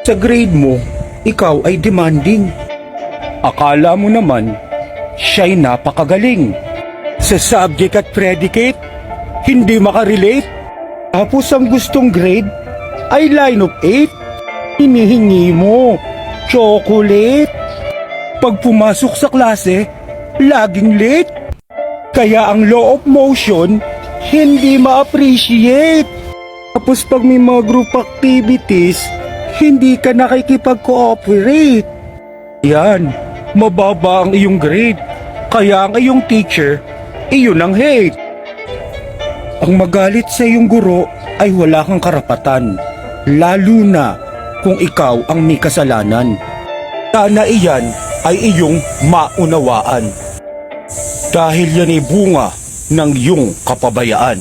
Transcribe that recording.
Sa grade mo, ikaw ay demanding. Akala mo naman, siya'y napakagaling. Sa subject at predicate, hindi makarelate. Tapos ang gustong grade ay line of 8. Hinihingi mo, chocolate. Pag pumasok sa klase, laging late. Kaya ang law of motion, hindi ma-appreciate. Tapos pag may mga group activities, hindi ka nakikipag-cooperate. Yan, mababa ang iyong grade. Kaya ang iyong teacher, iyon ang hate. Ang magalit sa iyong guro ay wala kang karapatan. Lalo na kung ikaw ang may kasalanan. Sana iyan ay iyong maunawaan. Dahil yan ay bunga ng iyong kapabayaan.